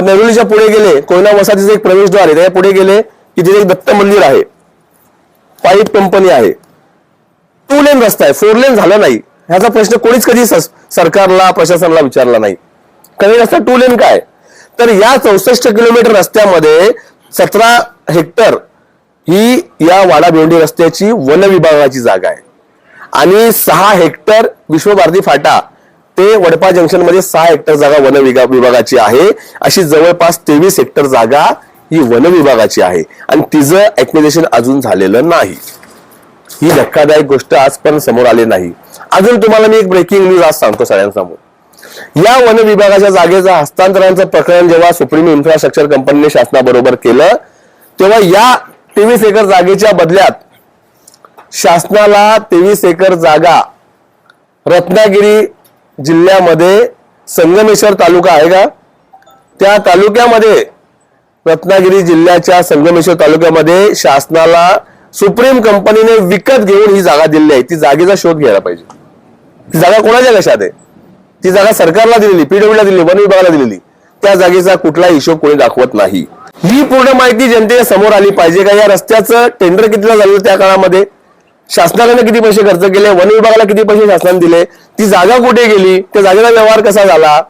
नेरुलीच्या पुढे गेले कोयना वसाहतीचे एक प्रवेशद्वार आहे. त्याच्या पुढे गेले की तिथे एक दत्त मंदिर आहे. पाईप कंपनी आहे. टू लेन रस्ता आहे. फोर लेन झाला नाही. ह्याचा प्रश्न कोणीच कधी सरकारला प्रशासनाला विचारला नाही. कमी रस्ता टू लेन काय? तर या चौसष्ट किलोमीटर रस्त्यामध्ये सतरा हेक्टर ही या वाडा भिवंडी रस्त्याची वन विभागाची जागा आहे. आणि सहा हेक्टर विश्वभारती फाटा ते वडपा जंक्शनमध्ये सहा हेक्टर जागा वन विभागाची आहे. अशी जवळपास तेवीस हेक्टर जागा ही वन विभागाची आहे. आणि तिचं ऍक्विजेशन अजून झालेलं नाही. ही धक्कादायक गोष्ट आज पण समोर आली नाही. अजून तुम्हाला मी एक ब्रेकिंग न्यूज आज सांगतो सगळ्यांसमोर. या वन विभागाच्या जागेचं हस्तांतरणाचं प्रकरण जेव्हा सुप्रीम इन्फ्रास्ट्रक्चर कंपनीने शासनाबरोबर केलं तेव्हा या तेवीस एकर जागेच्या बदल्यात शासनाला तेवीस एकर जागा रत्नागिरी जिल्ह्यामध्ये संगमेश्वर तालुका आहे का? त्या तालुक्यामध्ये रत्नागिरी जिल्ह्याच्या संगमेश्वर तालुक्यामध्ये शासनाला सुप्रीम कंपनीने विकत घेऊन ही जागा दिली आहे. ती जागेचा शोध घ्यायला पाहिजे. ती जागा कोणाच्या कशात आहे? ती जागा सरकारला दिलेली पीडब्ल्यूला दिलेली वन विभागाला दिलेली. त्या जागेचा कुठलाही हिशोब कोणी दाखवत नाही. ही पूर्ण माहिती जनतेच्या समोर आली पाहिजे का? या रस्त्याचं टेंडर कितीला झालं त्या काळामध्ये? शासनाने किती पैसे खर्च केले? वन विभागाला किती पैसे शासनाने दिले? ती जागा कुठे गेली? त्या जागेचा व्यवहार कसा झाला?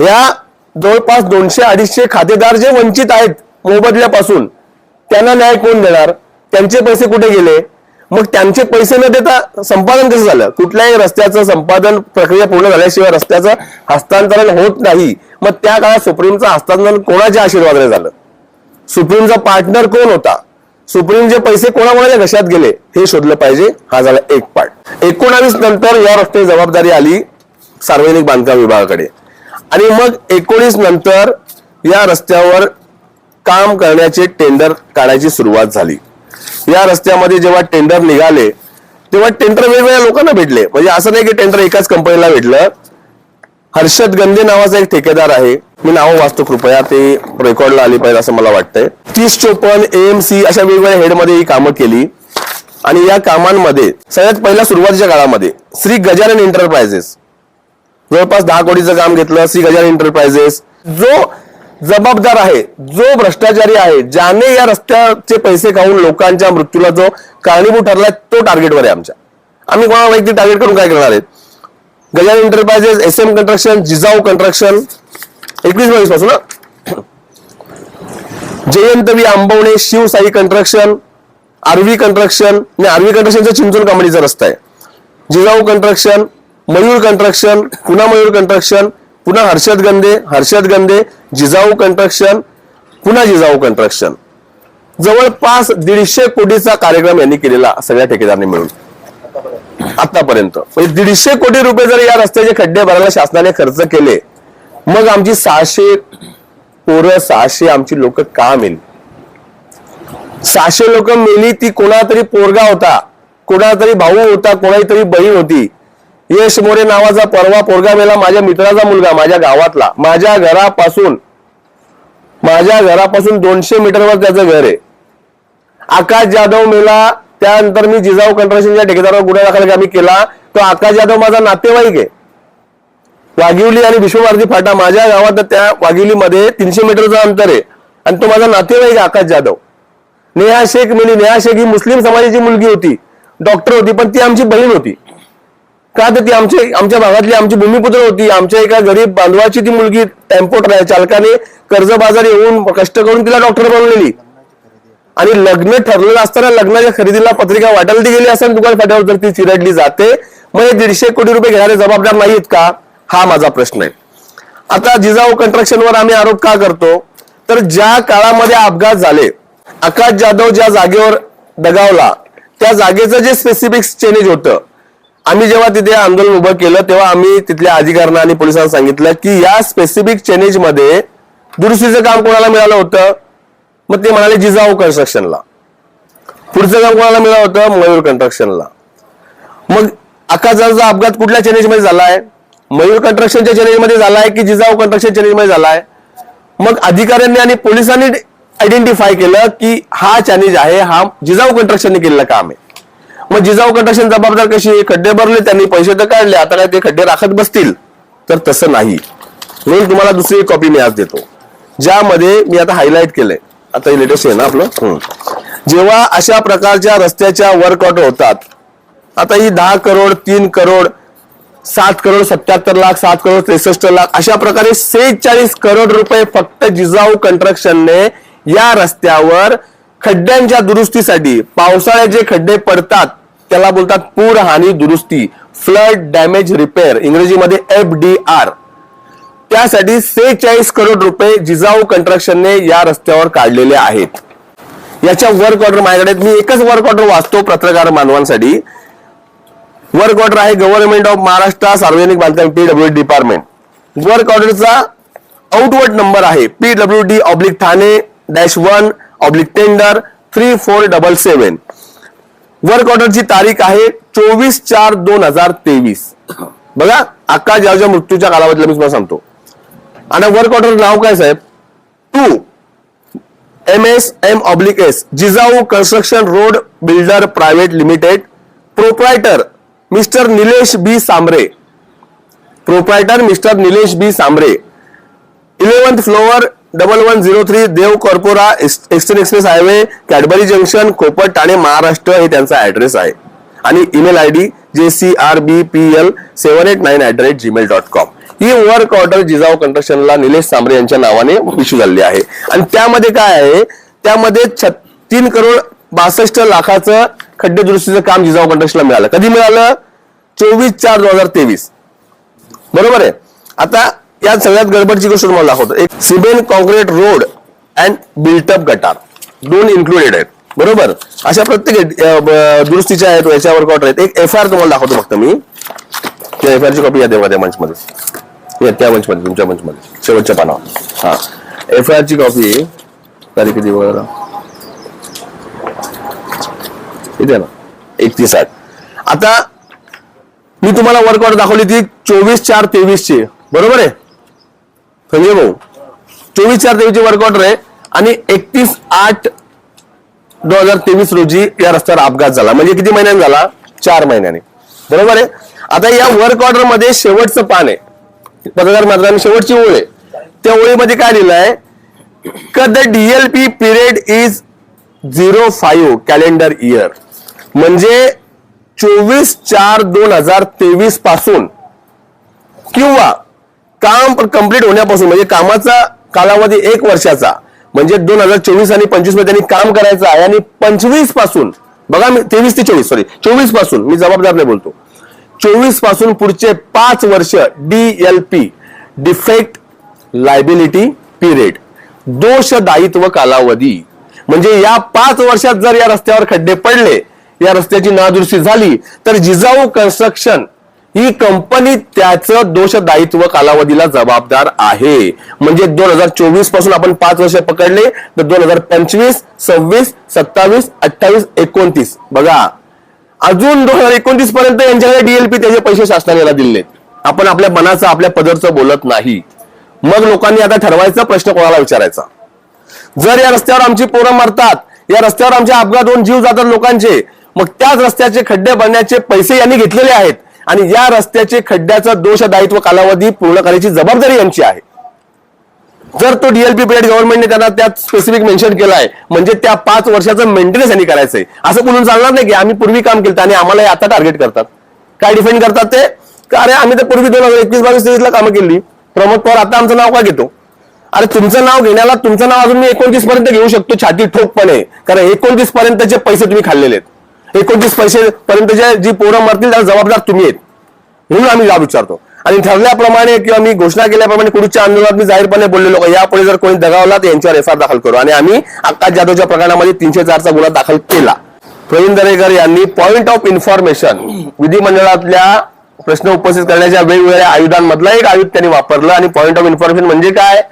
या जवळपास दोनशे अडीचशे खातेदार जे वंचित आहेत मोबदल्यापासून त्यांना न्याय कोण देणार? त्यांचे पैसे कुठे गेले? मग त्यांचे पैसे न देता संपादन कसं झालं? कुठल्याही रस्त्याचं संपादन प्रक्रिया पूर्ण झाल्याशिवाय रस्त्याचं हस्तांतरण होत नाही. मग त्या काळात सुप्रीमचं हस्तांतरण कोणाच्या आशीर्वादाने झालं? सुप्रीमचा पार्टनर कोण होता? सुप्रीमचे पैसे कोणाकोणाच्या घशात गेले हे शोधलं पाहिजे. हा झाला एक पार्ट एकोणावीस नंतर या रस्त्याची जबाबदारी आली सार्वजनिक बांधकाम विभागाकडे. आणि मग एकोणीस नंतर या रस्त्यावर काम करण्याचे टेंडर काढायची सुरुवात झाली. या रस्त्यामध्ये जेव्हा टेंडर निघाले तेव्हा टेंडर वेगवेगळ्या लोकांना भेटले. म्हणजे असं नाही की टेंडर एकाच कंपनीला भेटलं. हर्षद गंदे नावाचा एक ठेकेदार आहे. मी नाव वाचतो कृपया ते रेकॉर्डला आली पाहिजे असं मला वाटतंय. तीस चोपन्न एएमसी अशा वेगवेगळ्या हेडमध्ये ही कामं केली. आणि या कामांमध्ये सगळ्यात पहिल्या सुरुवातीच्या काळामध्ये श्री गजानन एंटरप्राइजेस जवळपास दहा कोटीचं काम घेतलं श्री गजानन एंटरप्राइजेस जो जबाबदार आहे जो भ्रष्टाचारी आहे ज्याने या रस्त्याचे पैसे खाऊन लोकांच्या मृत्यूला जो कारणीभूत ठरलाय तो टार्गेटवर आहे आमच्या. आम्ही कोणाला व्यक्ती टार्गेट करून काय करणार आहेत गजान enterprises S M construction Jijau construction एकवीस बावीसपासून जयंतवी Ambavane Shivsai construction R V construction आणि आरवी कंस्ट्रक्शनचा चिंचोल कंपनीचा रस्ता आहे. जिजाऊ कंस्ट्रक्शन मयूर कंस्ट्रक्शन पुन्हा मयूर कंस्ट्रक्शन पुन्हा हर्षद गंदे हर्षद गंदे जिजाऊ कंस्ट्रक्शन पुन्हा जिजाऊ कंस्ट्रक्शन जवळपास दीडशे कोटीचा कार्यक्रम यांनी केलेला सगळ्या ठेकेदारांनी मिळून. आतापर्यंत. म्हणजे दीडशे कोटी रुपये जर या रस्त्याचे खड्डे भरायला शासनाने खर्च केले मग आमची सहाशे पोरं सहाशे आमची लोक का मेली? सहाशे लोक मेली ती कोणातरी पोरगा होता कोणातरी भाऊ होता कोणातरी बहीण होती. यश मोरे नावाचा परवा पोरगा मेला माझ्या मित्राचा मुलगा माझ्या गावातला. माझ्या घरापासून माझ्या घरापासून दोनशे मीटरवर त्याचं घर आहे. आकाश जाधव मेला त्यानंतर मी जिजाऊ कंट्रक्शनच्या ठेकेदारावर गुन्हा दाखल आम्ही केला. तो आकाश जाधव माझा नातेवाईक आहे. वाघिवली आणि विश्वभारती फाटा माझ्या गावात त्या वाघिवलीमध्ये तीनशे मीटरचं अंतर आहे. आणि तो माझा नातेवाईक आहे आकाश जाधव नेहा शेख मिली नेहा शेख ही मुस्लिम समाजाची मुलगी होती. डॉक्टर होती पण ती आमची बहीण होती. का तर ती आमची आमच्या भागातली आमची भूमिपुत्र होती. आमच्या एका गरीब बांधवाची ती मुलगी टेम्पो ट्राय- चालकाने कर्जबाजार येऊन कष्ट करून तिला डॉक्टर बनवलेली. आणि लग्न ठरलेलं असताना लग्नाच्या खरेदीला पत्रिका वाटायला ती गेली असताना दुकान फाट्यावर जर ती चिरडली जाते. मग हे दीडशे कोटी रुपये घेणारे जबाबदार नाहीत का? हा माझा प्रश्न आहे. आता जिजाऊ कंट्रक्शनवर आम्ही आरोप का करतो? तर ज्या काळामध्ये अपघात झाले आकाश जाधव ज्या जागेवर दगावला त्या जागेचं जे स्पेसिफिक चेंज होतं आम्ही जेव्हा तिथे आंदोलन उभं केलं तेव्हा आम्ही तिथल्या अधिकाऱ्यांना आणि पोलिसांना सांगितलं की या स्पेसिफिक चेनेजमध्ये दुरुस्तीचं काम कोणाला मिळालं होतं? मग ते म्हणाले जिजाऊ कन्स्ट्रक्शनला पुढचं काम कोणाला मिळालं होतं? मयूर कन्स्ट्रक्शनला मग आकाशाचा अपघात कुठल्या चॅलेंज झाला झालाय? मयूर कन्स्ट्रक्शनच्या चॅलेंज झाला झालाय की जिजाऊ कन्स्ट्रक्शन चॅलेंज झाला झालाय? मग अधिकाऱ्यांनी आणि पोलिसांनी आयडेंटिफाय केलं की हा चॅलेंज आहे हा जिजाऊ कन्स्ट्रक्शनने केलेलं काम आहे. मग जिजाऊ कन्स्ट्रक्शन जबाबदार कशी खड्डे भरले त्यांनी पैसे तर काढले आता काय ते खड्डे राखत बसतील? तर तसं नाही. म्हणून तुम्हाला दुसरी कॉपी मी आज देतो. ज्यामध्ये मी आता हायलाइट केलंय. आता लेटेस्ट आहे ना आपलं. जेव्हा अशा प्रकारच्या रस्त्याच्या वर्क ऑर्डर होतात आता ही दहा करोड तीन करोड सात करोड सत्याहत्तर लाख सात करोड त्रेसष्ट लाख अशा प्रकारे सेहेचाळीस करोड रुपये फक्त जिजाऊ कंस्ट्रक्शनने या रस्त्यावर खड्ड्यांच्या दुरुस्तीसाठी पावसाळ्याचे खड्डे पडतात त्याला बोलतात पूर हानी दुरुस्ती फ्लड डॅमेज रिपेअर इंग्रजीमध्ये एफ डी आर त्यासाठी सेहेचाळीस करोड रुपये जिजाऊ कंस्ट्रक्शनने या रस्त्यावर काढलेले आहेत. याच्या वर्क ऑर्डर माझ्याकडे मी एकच वर्क ऑर्डर वाचतो पत्रकार मानवांसाठी. वर्क ऑर्डर आहे गव्हर्नमेंट ऑफ महाराष्ट्र सार्वजनिक बांधकाम पीडब्ल्यू डिपार्टमेंट वर्क ऑर्डरचा आउटवर्ड नंबर आहे. P W D oblique Thane dash one oblique tender three four double seven work ऑर्डरची तारीख आहे चोवीस चार दोन हजार तेवीस. बघा आकाश यावच्या मृत्यूच्या कालावधीला मी तुम्हाला सांगतो. आणि वर्क ऑर्डर नाव काय साहेब? Two. M S M oblique S Jijau construction road builder private limited proprietor mister Nilesh B Sambare proprietor mister Nilesh B Sambare eleventh floor double one zero three Dev Corpora एक्सटेन express highway Cadbury junction Kopat Thane Maharashtra हे त्यांचा address आहे. आणि email I D J C R B P L seven eight nine at the rate Gmail dot com he work order Jijau कंस्ट्रक्शनला Nilesh Sambare यांच्या नावाने issue झालेली आहे. आणि त्यामध्ये काय आहे? त्यामध्ये तीन करोड बासष्ट लाखाचं खड्डे दुरुस्तीचं काम जिजाऊ कंस्ट्रक्शनला मिळालं. कधी मिळालं? चोवीस चार दोन हजार तेवीस. बरोबर आहे? आता या सगळ्यात गडबडची गोष्ट तुम्हाला दाखवतो. एक cement concrete road and built up गटार. दोन इन्क्लुडेड आहेत. बरोबर? अशा प्रत्येक दुरुस्तीच्या आहेत याच्यावर कॉटर आहेत. एक एफ आर तुम्हाला दाखवतो फक्त मी. त्या एफ आर ची कॉपी या देवा त्या मंचमध्ये. या त्या मंचमध्ये तुमच्या मंचमध्ये. शेवटच्या पानावर. हा. एफ आय आर ची कॉपी तारीख किती बघा इथे ना? एकतीस आठ आता मी तुम्हाला वर्क ऑर्डर दाखवली ती चोवीस चार तेवीस ची बरोबर आहे? संजय भाऊ चोवीस चार तेवीस ची वर्क ऑर्डर आहे आणि एकतीस आठ दोन हजार तेवीस रोजी या रस्त्यावर अपघात झाला. म्हणजे किती महिन्याने झाला? चार महिन्याने. बरोबर आहे? आता या वर्क ऑर्डरमध्ये शेवटचं पान आहे. पत्रकार मित्रांनो शेवटची ओळ आहे. त्या ओळीमध्ये काय लिहिलं आहे? का the DLP period is zero five calendar year म्हणजे चोवीस चार दोन हजार तेवीसपासून किंवा काम कंप्लीट होण्यापासून म्हणजे कामाचा कालावधी एक वर्षाचा म्हणजे दोन हजार चोवीस आणि पंचवीसमध्ये त्यांनी काम करायचं आहे आणि पंचवीसपासून बघा मी तेवीस ते चोवीस सॉरी चोवीसपासून मी जबाबदार नाही बोलतो. चोवीसपासून पुढचे पाच वर्ष डीएलपी डिफेक्ट लायबिलिटी पिरियड दोष दायित्व कालावधी. म्हणजे या पाच वर्षात जर या रस्त्यावर खड्डे पडले या रस्त्याची नादुरुस्ती झाली तर जिजाऊ कन्स्ट्रक्शन ही कंपनी त्याचं दोषदायित्व कालावधीला जबाबदार आहे. म्हणजे दोन हजार चोवीसपासून आपण पाच वर्ष पकडले तर दोन हजार पंचवीस सव्वीस सत्तावीस अठ्ठावीस एकोणतीस. बघा अजून दोन हजार एकोणतीस पर्यंत यांच्याकडे डीएलपी त्याचे पैसे शासनाने दिले आपण आपल्या मनाचं आपल्या पदरचं बोलत नाही. मग लोकांनी आता ठरवायचा प्रश्न कोणाला विचारायचा? जर या रस्त्यावर आमची पोरं मरतात या रस्त्यावर आमचे अपघात होऊन जीव जातात लोकांचे मग त्याच रस्त्याचे खड्डे भरण्याचे पैसे यांनी घेतलेले आहेत. आणि या रस्त्याचे खड्ड्याचं दोष दायित्व कालावधी पूर्ण करायची जबाबदारी यांची आहे. जर तो डीएलपी पिरियड गव्हर्नमेंटने त्यांना त्यात स्पेसिफिक मेन्शन केला आहे म्हणजे त्या पाच वर्षाचं मेंटेनन्स यांनी करायचंय. असं बोलून चालणार नाही की आम्ही पूर्वी काम केलं आणि आम्हाला आता टार्गेट करतात. काय डिफेंड करतात ते? का अरे आम्ही तर पूर्वी दोन हजार एकवीस बावीस तेवीसला कामं केली. प्रमोद पवार आता आमचं नाव का घेतो? अरे तुमचं नाव घेण्याला तुमचं नाव अजून मी एकोणतीस पर्यंत घेऊ शकतो छाती ठोकपणे. कारण एकोणतीस पर्यंतचे पैसे तुम्ही खाल्लेले आहेत. एकोणतीस पैसे पर्यंतचे जी पोरं मरतील त्याला जबाबदार तुम्ही आहेत. म्हणून आम्ही जाब विचारतो. आणि ठरल्याप्रमाणे किंवा मी घोषणा केल्याप्रमाणे पुढच्या आंदोलनात मी जाहीरपणे बोललेलो यापुढे जर कोणी दगावला तर यांच्यावर एफ आर दाखल करू. आणि आम्ही आकाश जाधवच्या प्रकरणामध्ये तीनशे चारचा गुन्हा दाखल केला. प्रवीण दरेकर यांनी पॉइंट ऑफ इन्फॉर्मेशन विधिमंडळातल्या प्रश्न उपस्थित करण्याच्या वेगवेगळ्या आयुधांमधला एक आयुध त्यांनी वापरलं. आणि पॉइंट ऑफ इन्फॉर्मेशन म्हणजे काय?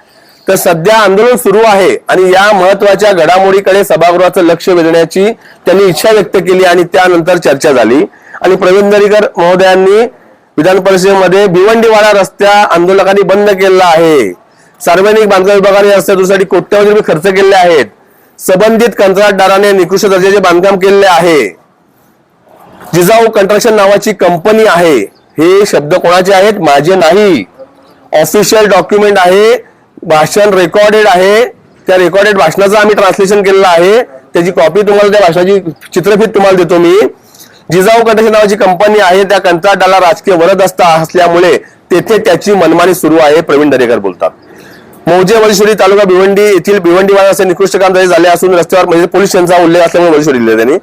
तर सध्या आंदोलन सुरू आहे. आणि या महत्त्वाच्या घडामोडीकडे सभागृहाचं लक्ष वेधण्याची त्यांनी इच्छा व्यक्त केली आणि त्यानंतर चर्चा झाली. आणि प्रवीण दरेकर महोदयांनी विधान परिषदेमध्ये भिवंडीवाडा रस्त्या आंदोलकांनी बंद केलेला आहे. सार्वजनिक बांधकाम विभागाने रस्त्या दुरुस्तीसाठी कोट्यवधी रुपये खर्च केले आहेत. संबंधित कंत्राटदाराने निकृष्ट दर्जाचे बांधकाम केलेले आहे. जिजाऊ कंस्ट्रक्शन नावाची कंपनी आहे. हे शब्द कोणाचे आहेत? माझे नाही. ऑफिशियल डॉक्युमेंट आहे. भाषण रेकॉर्डेड आहे. त्या रेकॉर्डेड भाषणाचं आम्ही ट्रान्सलेशन केलेलं आहे. त्याची कॉपी तुम्हाला त्या भाषणाची चित्रफित तुम्हाला देतो मी. जिजाऊ गणेश नावाची कंपनी आहे त्या कंत्राटाला राजकीय वरद असता असल्यामुळे तेथे त्याची मनमानी सुरू आहे प्रवीण दरेकर बोलतात. मौजे वलेश्वरी तालुका भिवंडी येथील भिवंडीवाला असे निकृष्ट काम तयार झाले असून रस्त्यावर म्हणजे पोलीस यांचा उल्लेख असल्यामुळे वलेश्वरी लिहिले त्यांनी.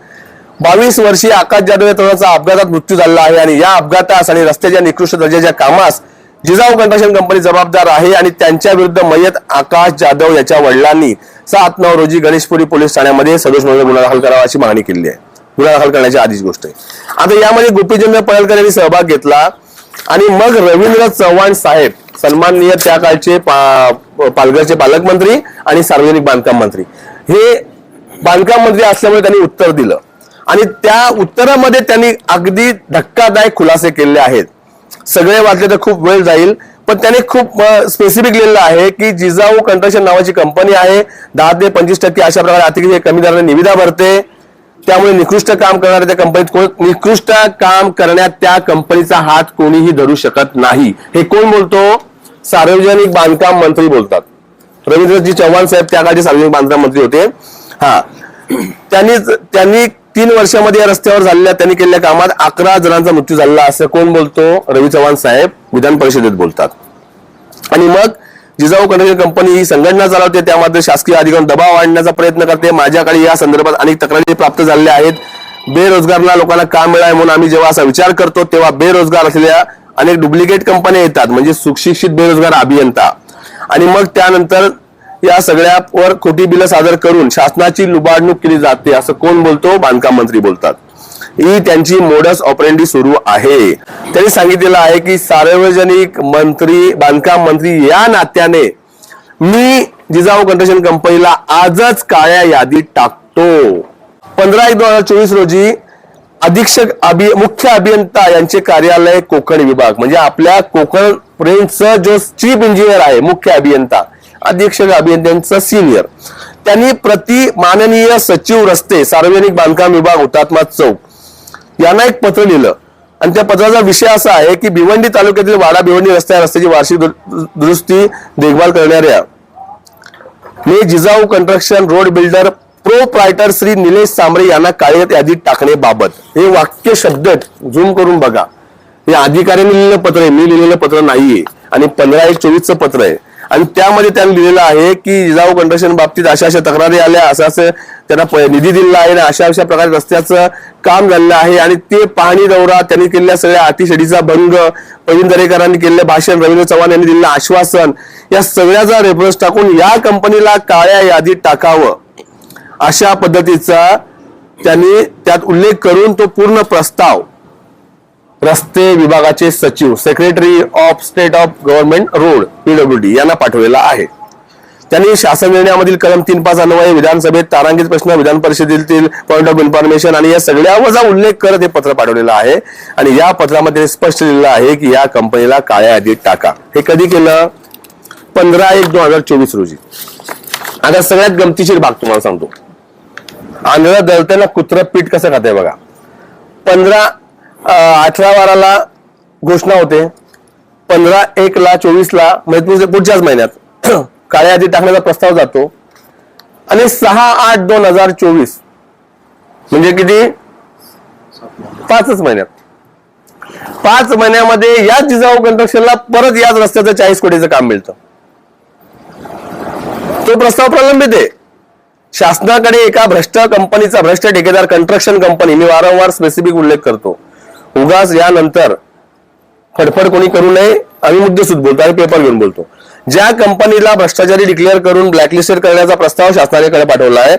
बावीस वर्षीय आकाश जाधव या तरुणाचा अपघातात मृत्यू झाला आहे आणि या अपघातास आणि रस्त्याच्या निकृष्ट दर्जाच्या कामास जिजाऊ कंट्रक्शन कंपनी जबाबदार आहे आणि त्यांच्या विरुद्ध मयत आकाश जाधव याच्या वडिलांनी सात नऊ रोजी गणेशपुरी पोलीस ठाण्यामध्ये सदोष म्हणून गुन्हा दाखल करावा अशी मागणी केली आहे. गुन्हा दाखल करण्याची आधीच गोष्ट आहे. आता यामध्ये गोपीचंद्र पडळकर यांनी सहभाग घेतला आणि मग रवींद्र चव्हाण साहेब सन्माननीय त्या काळचे पा- पालघरचे पालकमंत्री आणि सार्वजनिक बांधकाम मंत्री. हे बांधकाम मंत्री असल्यामुळे त्यांनी उत्तर दिलं. आणि त्या उत्तरामध्ये त्यांनी अगदी धक्कादायक खुलासे केलेले आहेत. सगळे वाचले तर खूप वेळ जाईल पण त्याने खूप स्पेसिफिक लिहिलेलं आहे की जिजाऊ कंट्रक्शन नावाची कंपनी आहे. दहा ते पंचवीस टक्के अशा प्रकारे अतिशय कमी दराने निविदा भरते. त्यामुळे निकृष्ट काम करणाऱ्या त्या कंपनीत कोण निकृष्ट काम करण्यात त्या कंपनीचा हात कोणीही धरू शकत नाही. हे कोण बोलतो? सार्वजनिक बांधकाम मंत्री बोलतात. रवींद्रजी चव्हाण साहेब त्या काळचे सार्वजनिक बांधकाम मंत्री होते. हा. त्यांनी त्यांनी तीन वर्षामध्ये या रस्त्यावर झालेल्या त्यांनी केलेल्या कामात अकरा जणांचा मृत्यू झालेला असं कोण बोलतो? रवी चव्हाण साहेब विधान परिषदेत बोलतात. आणि मग जिजाऊ कंटेनर कंपनी ही संघटना चालवते त्यामध्ये शासकीय अधिकार दबाव आणण्याचा प्रयत्न करते. माझ्याकडे या संदर्भात अनेक तक्रारी प्राप्त झालेल्या आहेत. बेरोजगारला लोकांना काम मिळावे म्हणून आम्ही जेव्हा असा विचार करतो तेव्हा बेरोजगार असलेल्या अनेक डुप्लिकेट कंपन्या येतात म्हणजे सुशिक्षित बेरोजगार अभियंता. आणि मग त्यानंतर या सगळ्यावर खोटी बिलं सादर करून शासनाची लुबाडणूक केली जाते असं कोण बोलतो? बांधकाम मंत्री बोलतात. ही त्यांची मोडस ऑपरेंडी सुरू आहे. त्यांनी सांगितलेलं आहे की सार्वजनिक मंत्री बांधकाम मंत्री या नात्याने मी जिजाऊ कंस्ट्रक्शन कंपनीला आजच काळ्या यादीत टाकतो. पंधरा एक दोन हजार चोवीस रोजी अधीक्षक अभि मुख्य अभियंता यांचे कार्यालय कोकण विभाग म्हणजे आपल्या कोकण रेंजचं जो चीफ इंजिनियर आहे मुख्य अभियंता अधीक्षक अभियंत्यांचा सिनियर त्यांनी प्रति माननीय सचिव रस्ते सार्वजनिक बांधकाम विभाग हुतात्मा चौक यांना एक पत्र लिहिलं. आणि त्या पत्राचा विषय असा आहे की भिवंडी तालुक्यातील वाडा भिवंडी रस्त्या रस्त्याची वार्षिक दुरुस्ती देखभाल करणाऱ्या मी Jijau construction road builder proprietor Shri Nilesh Sambare यांना कार्यरत यादीत टाकण्याबाबत. हे वाक्य शब्द झूम करून बघा. हे अधिकाऱ्यांनी लिहिलेलं पत्र आहे मी लिहिलेलं पत्र नाहीये. आणि पंधरा एक चोवीसचं पत्र आहे. आणि त्यामध्ये त्यांनी लिहिलेलं आहे की जिजाऊ कंस्ट्रक्शन बाबतीत अशा अशा तक्रारी आल्या असं असं त्यांना प- निधी दिलेला आहे आणि अशा अशा प्रकारे रस्त्याचं काम झालेलं आहे. आणि ते पाहणी दौरा त्यांनी केलेल्या सगळ्या अतिशडीचा भंग प्रवीण दरेकरांनी केलेलं भाषण रवींद्र चव्हाण यांनी दिलेलं आश्वासन या सगळ्याचा रेफरन्स टाकून या कंपनीला काळ्या यादीत टाकावं. अशा पद्धतीचा त्यांनी त्यात उल्लेख करून तो पूर्ण प्रस्ताव रस्ते विभागाचे सचिव secretary of state of government road PWD यांना पाठवलेला आहे. त्यांनी शासन निर्णयामधील कलम तीन पाच अन्वये विधानसभेत तारांकित प्रश्न विधान परिषदेतील पॉइंट ऑफ इन्फॉर्मेशन आणि या सगळ्यावरचा उल्लेख करत हे पत्र पाठवलेलं आहे. आणि या पत्रामध्ये स्पष्ट लिहिलेलं आहे की या कंपनीला काळ्या यादीत टाका. हे कधी केलं? पंधरा एक दोन हजार चोवीस रोजी. आता सगळ्यात गमतीशीर भाग तुम्हाला सांगतो. आंध्र दळताना कुत्र पीठ कसं खाते बघा. पंधरा अठरा बाराला घोषणा होते. पंधरा एक ला चोवीस ला म्हणजे पुढच्याच महिन्यात. काळ्या यादी टाकण्याचा प्रस्ताव जातो. आणि सहा आठ दोन हजार चोवीस म्हणजे किती? पाचच महिन्यात. पाच महिन्यामध्ये याच जिजाऊ कंस्ट्रक्शनला परत याच रस्त्याचं चाळीस कोटीचं काम मिळतं. तो प्रस्ताव प्रलंबित आहे. शासनाकडे एका भ्रष्ट कंपनीचा भ्रष्ट ठेकेदार कंस्ट्रक्शन कंपनी मी वारंवार स्पेसिफिक उल्लेख करतो. उगाच यानंतर फडफड कोणी करू नये आम्ही मुद्देसूद बोलतो आणि पेपर घेऊन बोलतो. ज्या कंपनीला भ्रष्टाचारी डिक्लेअर करून ब्लॅकलिस्टेड करण्याचा प्रस्ताव शासनाकडे पाठवला आहे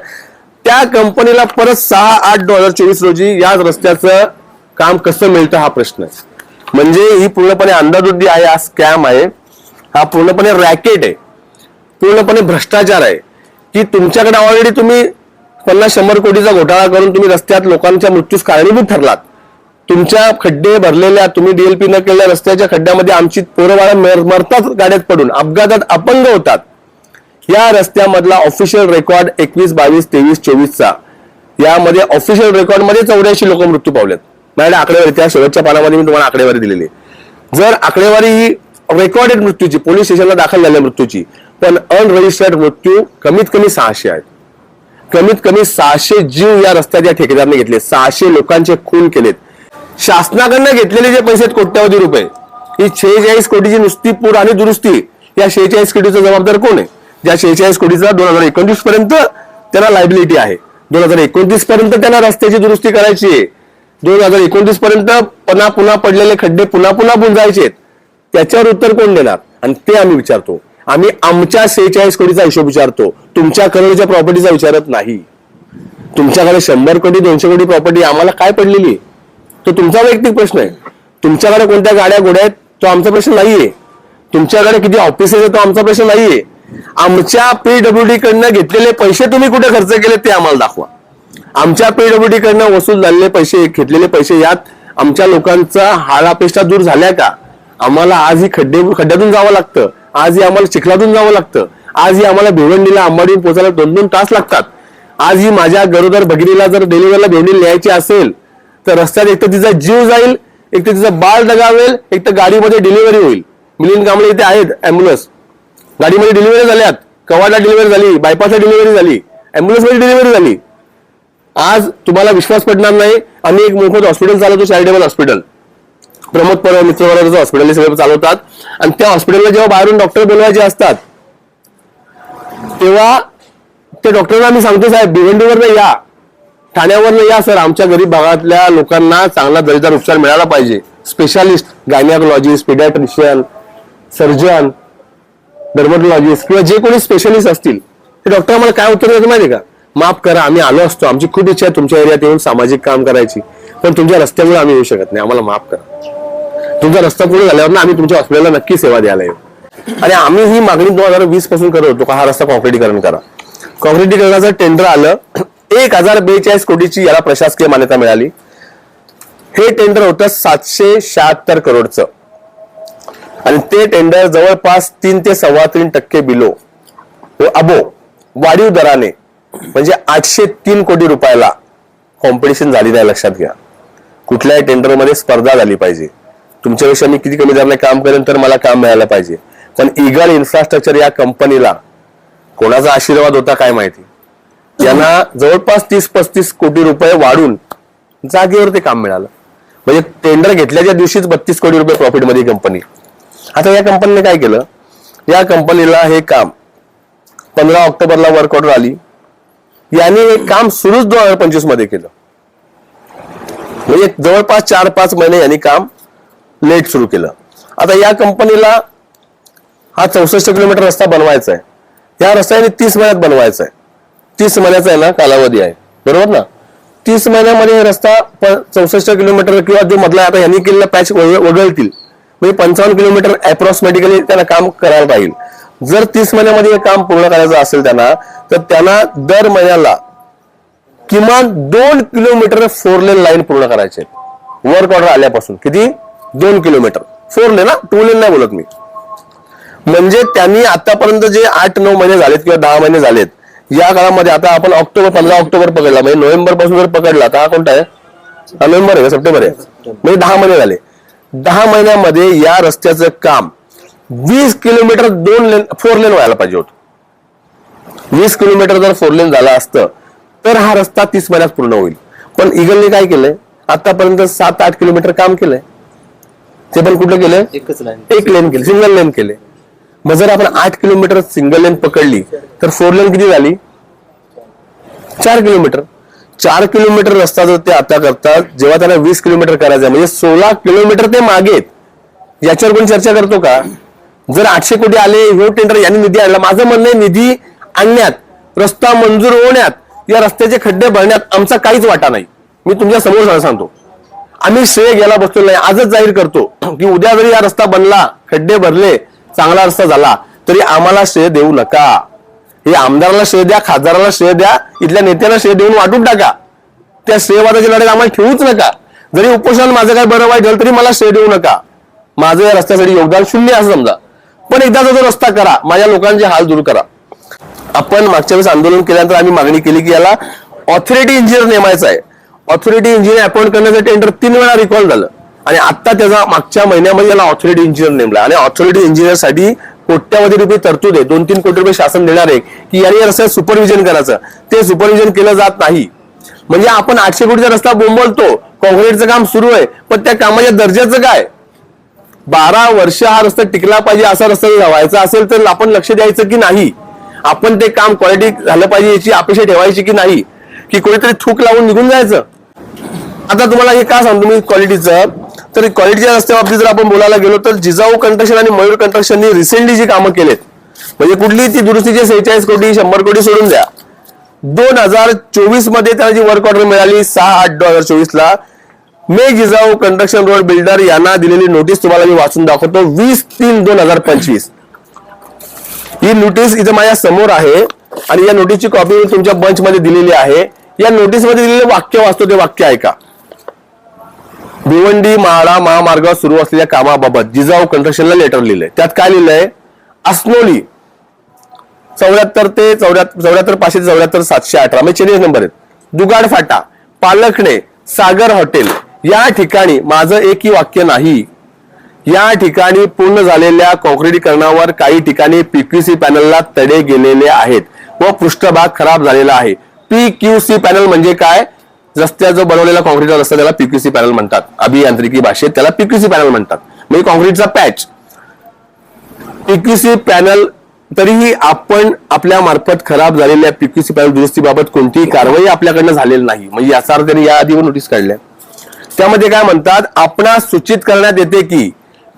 त्या कंपनीला परत सहा आठ दोन हजार चोवीस रोजी याच रस्त्याचं काम कसं मिळतं हा प्रश्न आहे. म्हणजे ही पूर्णपणे अंधाधुंदी आहे हा स्कॅम आहे. हा पूर्णपणे रॅकेट आहे. पूर्णपणे भ्रष्टाचार आहे. की तुमच्याकडे ऑलरेडी तुम्ही पन्नास शंभर कोटीचा घोटाळा करून तुम्ही रस्त्यात लोकांच्या मृत्यूस कारणीभूत ठरलात. तुमच्या खड्डे भरलेल्या तुम्ही डीएलपी न केलेल्या रस्त्याच्या खड्ड्यामध्ये आमची पोरं मरतात गाड्यात पडून अपघातात अपंग होतात. या रस्त्यामधला ऑफिशियल रेकॉर्ड एकवीस बावीस तेवीस चोवीसचा. यामध्ये ऑफिशियल रेकॉर्डमध्ये चौऱ्याऐंशी लोक मृत्यू पावलेत. माझ्या आकडेवारी त्या शेवटच्या पानामध्ये मी तुम्हाला आकडेवारी दिलेली आहे. जर आकडेवारी ही रेकॉर्डेड मृत्यूची पोलीस स्टेशनला दाखल झाल्या मृत्यूची पण अनरजिस्टर्ड मृत्यू कमीत कमी सहाशे आहेत. कमीत कमी सहाशे जीव या रस्त्याच्या ठेकेदारने घेतले सहाशे लोकांचे खून केलेत. शासनाकडनं घेतलेले जे पैसे आहेत कोट्यावधी रुपये ही शेहेचाळीस कोटीची नुसती पूर आणि दुरुस्ती या शेहेचाळीस कोटीचा जबाबदार कोण आहे? ज्या शेहेचाळीस कोटीचा दोन हजार एकोणतीस पर्यंत त्यांना लायबिलिटी आहे. दोन हजार एकोणतीस पर्यंत त्यांना रस्त्याची दुरुस्ती करायची आहे. दोन हजार एकोणतीस पर्यंत पुन्हा पुन्हा पडलेले खड्डे पुन्हा पुन्हा बुंजायचे आहेत. त्याच्यावर उत्तर कोण देणार? आणि ते आम्ही विचारतो. आम्ही आमच्या सेहेचाळीस कोटीचा हिशोब विचारतो. तुमच्या करोडच्या प्रॉपर्टीचा विचारत नाही. तुमच्याकडे शंभर कोटी दोनशे कोटी प्रॉपर्टी आम्हाला काय पडलेली आहे? तो तुमचा वैयक्तिक प्रश्न आहे. तुमच्याकडे कोणत्या गाड्या गोड्या आहेत तो आमचा प्रश्न नाहीये. तुमच्याकडे किती ऑफिसेस आहे तो आमचा प्रश्न नाहीये. आमच्या पीडब्ल्यूडी कडनं घेतलेले पैसे तुम्ही कुठे खर्च केले ते आम्हाला दाखवा. आमच्या पीडब्ल्यूडी कडनं वसूल झालेले पैसे घेतलेले पैसे यात आमच्या लोकांचा हाळापेक्षा दूर झाल्या का? आम्हाला आज ही खड्डे खड्ड्यातून जावं लागतं. आज ही आम्हाला चिखलातून जावं लागतं. आज ही आम्हाला भिवंडीला अंबाडीहून पोहोचायला दोन दोन तास लागतात. आज ही माझ्या गरोदर भगिनीला जर डिलिव्हरला भिवंडी न्यायची असेल तर रस्त्यात एक तर तिचा जीव जाईल एक तर तिचा बाळ दगावेल एक तर गाडीमध्ये डिलिव्हरी होईल. मिलिंद कांबळे इथे आहेत अँब्युलन्स गाडीमध्ये डिलिव्हरी झाल्यात. कवाडला डिलिव्हरी झाली बायपासला डिलिव्हरी झाली अँब्युलन्समध्ये डिलिव्हरी झाली. आज तुम्हाला विश्वास पडणार नाही आम्ही एक मोफत हॉस्पिटल चालवतो चॅरिटेबल हॉस्पिटल प्रमोद परब मित्रवराचं हॉस्पिटल हे सगळं चालवतात. आणि त्या हॉस्पिटलला जेव्हा बाहेरून डॉक्टर बोलवायचे असतात तेव्हा त्या डॉक्टरांना आम्ही सांगतो साहेब भिवंडीवर या. ठाण्यावरनं या सर. आमच्या गरीब भागातल्या लोकांना चांगला दर्जेदार उपचार मिळाला पाहिजे. Specialist gynaecologist paediatrician surgeon dermatologist किंवा जे कोणी स्पेशलिस्ट असतील ते डॉक्टर आम्हाला काय उत्तर देतात माहिती का? माफ करा आम्ही आलो असतो. आमची खूप इच्छा आहे तुमच्या एरियात येऊन सामाजिक काम करायची. पण तुमच्या रस्त्यामुळे आम्ही येऊ शकत नाही. आम्हाला माफ करा. तुमचा रस्ता पूर्ण झाल्यावर ना आम्ही तुमच्या हॉस्पिटलला नक्की सेवा द्यायला येऊ. आणि आम्ही ही मागणी दोन हजार वीसपासून करत होतो का हा रस्ता कॉन्क्रिटीकरण करा. कॉन्क्रिटीकरणाचं टेंडर आलं. एक हजार बेचाळीस कोटीची याला प्रशासकीय मान्यता मिळाली. हे टेंडर होतं सातशे शहात्तर करोडचं. आणि ते टेंडर जवळपास तीन ते सव्वा तीन टक्के बिलो अबो वाढीव दराने म्हणजे आठशे तीन कोटी रुपयाला कॉम्पिटिशन झाली नाही लक्षात घ्या. कुठल्याही टेंडरमध्ये स्पर्धा झाली पाहिजे. तुमच्यापेक्षा मी किती कमी दराने काम करेन तर मला काम मिळायला पाहिजे. पण इगल इन्फ्रास्ट्रक्चर या कंपनीला कोणाचा आशीर्वाद होता काय माहिती? यांना जवळपास तीस पस्तीस कोटी रुपये वाढून जागेवर ते काम मिळालं. म्हणजे टेंडर घेतल्याच्या दिवशीच बत्तीस कोटी रुपये प्रॉफिटमध्ये कंपनी आता या कंपनीने काय केलं? या कंपनीला हे काम पंधरा ऑक्टोबरला वर्क ऑर्डर आली. यांनी हे काम सुरूच दोन हजार पंचवीसमध्ये केलं. म्हणजे जवळपास चार पाच महिने यांनी काम लेट सुरू केलं. आता या कंपनीला हा चौसष्ट किलोमीटर रस्ता बनवायचा आहे. या रस्त्याने तीस महिन्यात बनवायचा आहे. तीस महिन्याचा आहे ना कालावधी आहे. बरोबर ना? तीस महिन्यामध्ये रस्ता चौसष्ट किलोमीटर किंवा जो मधला आता यांनी केलेला पॅच वगळतील. म्हणजे पंचावन्न किलोमीटर अप्रॉक्सिमेटिकली त्यांना काम करायला पाहिजे. जर तीस महिन्यामध्ये हे काम पूर्ण करायचं असेल त्यांना तर त्यांना दर महिन्याला किमान दोन किलोमीटर फोर लेन लाईन पूर्ण करायचे वर्क ऑर्डर आल्यापासून. किती? दोन किलोमीटर. फोर लेन ना टू लेन नाही बोलत मी. म्हणजे त्यांनी आतापर्यंत जे आठ नऊ महिने झालेत किंवा दहा महिने झालेत या काळामध्ये आता आपण ऑक्टोबर पंधरा ऑक्टोबर पकडला. म्हणजे नोव्हेंबरपासून जर पकडला तर हा कोणता आहे? हा नोव्हेंबर आहे का? सप्टेंबर आहे. म्हणजे दहा महिने झाले. दहा महिन्यामध्ये या रस्त्याचं काम वीस किलोमीटर दोन लेन फोर लेन व्हायला पाहिजे होतं. वीस किलोमीटर जर फोर लेन झाला असतं तर हा रस्ता तीस महिन्यात पूर्ण होईल. पण इगलने काय केलंय? आतापर्यंत सात आठ किलोमीटर काम केलंय. ते पण कुठलं केलंय? एकच लाईन एक लेन केले सिंगल लेन केले मग जर आपण आठ किलोमीटर सिंगल लेन पकडली तर फोर लेन किती झाली? चार किलोमीटर. चार किलोमीटर रस्ता जर ते आता करतात जेव्हा त्यांना वीस किलोमीटर करायचं म्हणजे सोळा किलोमीटर ते मागे याच्यावर कोणी चर्चा करतो का? जर आठशे कोटी आले ह्यो टेंडर यांनी निधी आणला. माझं म्हणणं आहे निधी आणण्यात रस्ता मंजूर होण्यात या रस्त्याचे खड्डे भरण्यात आमचा काहीच वाटा नाही. मी तुमच्यासमोर सांगतो. आम्ही श्रेय घ्यायला बसतो नाही. आजच जाहीर करतो की उद्या जरी हा रस्ता बनला खड्डे भरले चांगला रस्ता झाला तरी आम्हाला श्रेय देऊ नका. हे आमदाराला श्रेय द्या खासदाराला श्रेय द्या इथल्या नेत्यांना श्रेय देऊन वाटून टाका. त्या श्रेयवादाची लढाई आम्हाला ठेवूच नका. जरी उपोषण माझं काय बरं वाईट झालं तरी मला श्रेय देऊ नका. माझं या रस्त्यासाठी योगदान शून्य असं समजा. पण एकदाचा जो रस्ता करा माझ्या लोकांचे हाल दूर करा. आपण मागच्या वेळेस आंदोलन केल्यानंतर आम्ही मागणी केली की याला ऑथॉरिटी इंजिनियर नेमायचा आहे. ऑथॉरिटी इंजिनियर अपॉइंट करण्यासाठी टेंडर तीन वेळा रिकॉल झालं. आणि आता त्याचा मागच्या महिन्यामध्ये याला ऑथॉरिटी इंजिनियर नेमला. आणि ऑथॉरिटी इंजिनियरसाठी कोट्यावधी रुपये तरतूद आहे. दोन तीन कोटी रुपये शासन देणार आहे की याने या रस्त्यात सुपरविजन करायचं. ते सुपरविजन केलं जात नाही. म्हणजे आपण आठशे कोटीचा रस्ता बोंबलतो. कॉन्क्रीटचं काम सुरू आहे. पण त्या कामाच्या दर्जाचं काय? बारा वर्ष हा रस्ता टिकला पाहिजे असा रस्ता व्हायचा असेल तर आपण लक्ष द्यायचं की नाही? आपण ते काम क्वालिटी झालं पाहिजे याची अपेक्षा ठेवायची की नाही? की कोणीतरी थूक लावून निघून जायचं? आता तुम्हाला हे का सांगतो मी क्वालिटीचं. तर क्वालिटीच्या रस्त्या बाबतीत जर आपण बोलायला गेलो तर जिजाऊ कंस्ट्रक्शन आणि मयूर कंस्ट्रक्शननी रिसेंटली जी कामं केलेत. म्हणजे कुठली ती दुरुस्तीचे सेहेचाळीस कोटी शंभर कोटी सोडून द्या. दोन हजार चोवीसमध्ये त्यांना जी वर्क ऑर्डर मिळाली सहा आठ दोन हजार चोवीस ला May Jijau construction road builder यांना दिलेली नोटीस तुम्हाला मी वाचून दाखवतो वीस तीन दोन हजार पंचवीस. ही नोटीस इथं माझ्यासमोर आहे आणि या नोटीसची कॉपी मी तुमच्या बंच मध्ये दिलेली आहे. या नोटीसमध्ये दिलेले वाक्य वाचतो ते वाक्य ऐका. भिवंडी माळा महामार्गावर सुरू असलेल्या कामाबाबत जिजाऊ कंस्ट्रक्शनला लेटर लिहिलंय त्यात काय लिहिलंय? अस्नोली. चौऱ्याहत्तर ते चौऱ्याहत्तर चौऱ्याहत्तर पाचशे ते चौऱ्याहत्तर सातशे अठरा. म्हणजे चेन्नई नंबर आहेत. दुगाड फाटा पालखणे सागर हॉटेल या ठिकाणी माझं एकही वाक्य नाही. या ठिकाणी पूर्ण झालेल्या कॉन्क्रिटीकरणावर काही ठिकाणी पीक्यूसी पॅनलला तडे गेलेले आहेत. व पृष्ठभाग खराब झालेला आहे. पीक्यूसी पॅनल म्हणजे काय? रस्त्या जो बनवलेला कॉन्क्रीटचा रस्ता त्याला पीक्यूसी पॅनल म्हणतात. अभियांत्रिकी भाषेत त्याला पीक्यूसी पॅनल म्हणतात. म्हणजे कॉन्क्रीटचा पॅच पीक्यूसी पॅनल तरीही आपण आपल्या मार्फत खराब झालेल्या पीक्यूसी पॅनल दुरुस्तीबाबत कोणतीही कारवाई आपल्याकडनं झालेली नाही. म्हणजे याचा अर्थ त्यांनी या आधी नोटीस काढल्या. त्यामध्ये काय म्हणतात? आपणास सूचित करण्यात येते की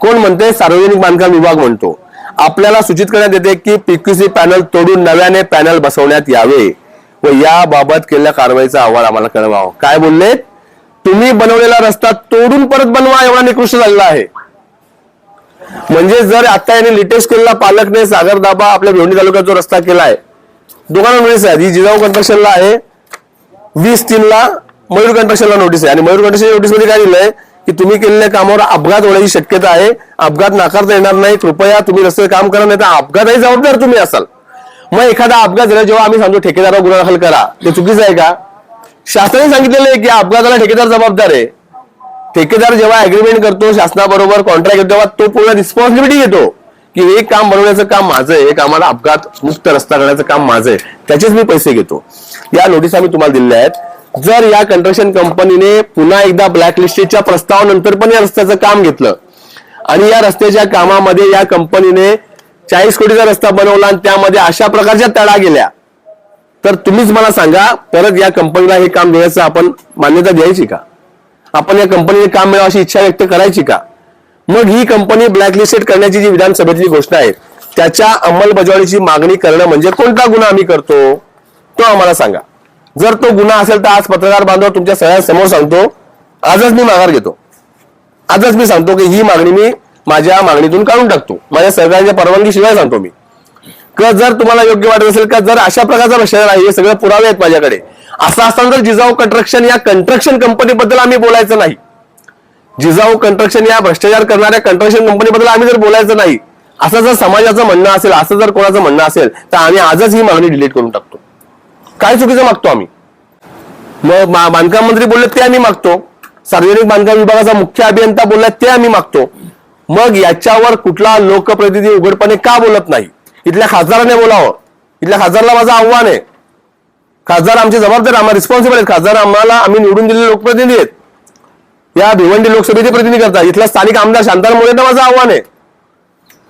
कोण म्हणते? सार्वजनिक बांधकाम विभाग म्हणतो. आपल्याला सूचित करण्यात येते की पीक्यूसी पॅनल तोडून नव्याने पॅनल बसवण्यात यावे. व याबाबत केलेल्या कारवाईचा अहवाल आम्हाला कळवावा हो. काय बोलले? तुम्ही बनवलेला रस्ता तोडून परत बनवा एवढा निकृष्ट झालेला आहे. म्हणजे जर आता याने लेटेस्ट केलेला पालकने सागर दाबा आपल्या भिवंडी तालुक्यात जो रस्ता केलाय दोघांना नोटीस आहे ही जिजाऊ कन्स्ट्रक्शनला आहे. वीस तीनला मयूर कन्स्ट्रक्शनला नोटीस आहे. आणि मयूर कन्स्ट्रक्शन नोटीसमध्ये काय दिलंय की तुम्ही केलेल्या कामावर अपघात होण्याची शक्यता आहे. अपघात नाकारता येणार नाही. कृपया तुम्ही रस्ते काम करा नाही तर अपघातही जबाबदार तुम्ही असाल. मग एखादा अपघात झाला जेव्हा आम्ही सांगतो ठेकेदारावर गुन्हा दाखल करा. ते चुकीचं आहे का? शासनाने सांगितलेलं आहे की अपघाताला ठेकेदार जबाबदार आहे. ठेकेदार जेव्हा अग्रीमेंट करतो शासनाबरोबर कॉन्ट्रॅक्ट घेतो तेव्हा तो पूर्ण रिस्पॉन्सिबिलिटी घेतो की हे काम बनवण्याचं काम माझं आहे हे कामाला अपघात मुक्त रस्ता करण्याचं काम माझं आहे. त्याचेच मी पैसे घेतो. या नोटीस आम्ही तुम्हाला दिलेल्या आहेत. जर या कंस्ट्रक्शन कंपनीने पुन्हा एकदा ब्लॅकलिस्टेडच्या प्रस्तावानंतर पण या रस्त्याचं काम घेतलं आणि या रस्त्याच्या कामामध्ये या कंपनीने चाळीस कोटीचा रस्ता बनवला आणि त्यामध्ये अशा प्रकारच्या तडा गेल्या. तर तुम्हीच मला सांगा परत या कंपनीला हे काम देण्याचं आपण मान्यता द्यायची का? आपण या कंपनीने काम मिळावं अशी इच्छा व्यक्त करायची का? मग ही कंपनी ब्लॅकलिस्टेड करण्याची जी विधानसभेतली घोषणा आहे त्याच्या अंमलबजावणीची मागणी करणं म्हणजे कोणता गुन्हा आम्ही करतो तो आम्हाला सांगा. जर तो गुन्हा असेल तर आज पत्रकार बांधव तुमच्या सगळ्यांसमोर सांगतो आजच मी माघार घेतो. आजच मी सांगतो की ही मागणी मी माझ्या मागणीतून काढून टाकतो. माझ्या सरकारच्या परवानगीशिवाय सांगतो मी. का जर तुम्हाला योग्य वाटत असेल का जर अशा प्रकारचा भ्रष्टाचार आहे हे सगळे पुरावे आहेत माझ्याकडे. असं असताना जर जिजाऊ कंट्रक्शन या कंट्रक्शन कंपनीबद्दल आम्ही बोलायचं नाही. जिजाऊ कंट्रक्शन या भ्रष्टाचार करणाऱ्या कंट्रक्शन कंपनीबद्दल आम्ही जर बोलायचं नाही असं जर समाजाचं म्हणणं असेल असं जर कोणाचं म्हणणं असेल तर आम्ही आजच ही मागणी डिलीट करून टाकतो. काय चुकीचं मागतो आम्ही? मग बांधकाम मंत्री बोलले ते आम्ही मागतो. सार्वजनिक बांधकाम विभागाचा मुख्य अभियंता बोलला ते आम्ही मागतो. मग याच्यावर कुठला लोकप्रतिनिधी उघडपणे का बोलत नाही? इथल्या खासदाराने बोलावं. इथल्या खासदाराला माझं आव्हान आहे. खासदार आमचे जबाबदार आम्हाला रिस्पॉन्सिबल आहेत. खासदार आम्हाला आम्ही निवडून दिलेले लोकप्रतिनिधी आहेत. या भिवंडी लोकसभेचे प्रतिनिधी करतात. इथला स्थानिक आमदार शांताराम मोरेंना माझं आव्हान आहे.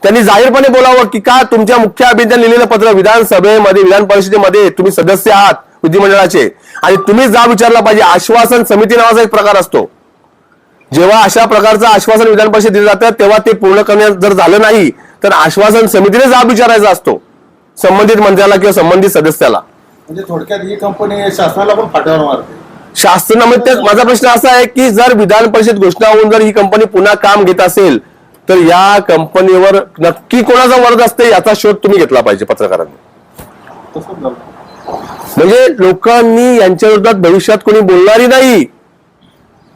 त्यांनी जाहीरपणे बोलावं की का तुमच्या मुख्य अभियंत्याने लिहिलेलं पत्र विधानसभेमध्ये विधान परिषदेमध्ये तुम्ही सदस्य आहात विधिमंडळाचे. आणि तुम्ही जा विचारला पाहिजे. आश्वासन समिती नावाचा एक प्रकार असतो. जेव्हा अशा प्रकारचं आश्वासन विधान परिषद दिलं जातं तेव्हा ते पूर्ण करण्यात जर झालं नाही तर आश्वासन समितीने जाब विचारायचा असतो. संबंधित मंत्र्याला किंवा संबंधित सदस्याला. म्हणजे थोडक्यात ही कंपनी शासनाला पण फाट्यावर मारते. शासनामध्ये ते- माझा प्रश्न असा आहे की जर विधान परिषद घोषणा होऊन जर ही कंपनी पुन्हा काम घेत असेल तर या कंपनीवर नक्की कोणाचा वर्ग असते याचा शोध तुम्ही घेतला पाहिजे पत्रकारांनी. म्हणजे लोकांनी यांच्या विरोधात भविष्यात कोणी बोलणारी नाही.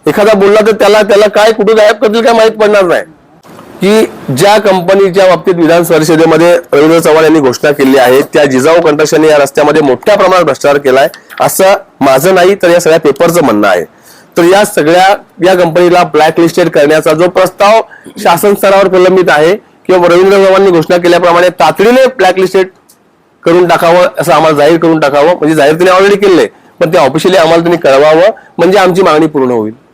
एखादा बोलला तर त्याला त्याला काय कुठे गायब करतील काय माहीत पडणार नाही. की ज्या कंपनीच्या बाबतीत विधान परिषदेमध्ये रवींद्र चव्हाण यांनी घोषणा केली आहे त्या जिजाऊ कंट्रक्शनने या रस्त्यामध्ये मोठ्या प्रमाणात भ्रष्टाचार केलाय. असं माझं नाही तर या सगळ्या पेपरचं म्हणणं आहे. तर या सगळ्या या कंपनीला ब्लॅक लिस्टेड करण्याचा जो प्रस्ताव शासन स्तरावर प्रलंबित आहे किंवा रवींद्र चव्हाणांनी घोषणा केल्याप्रमाणे तातडीने ब्लॅकलिस्टेड करून टाकावं असं आम्हाला जाहीर करून टाकावं. म्हणजे जाहीर त्यांनी ऑलरेडी केले पण ते ऑफिशियली आम्हाला त्यांनी कळवावं. म्हणजे आमची मागणी पूर्ण होईल.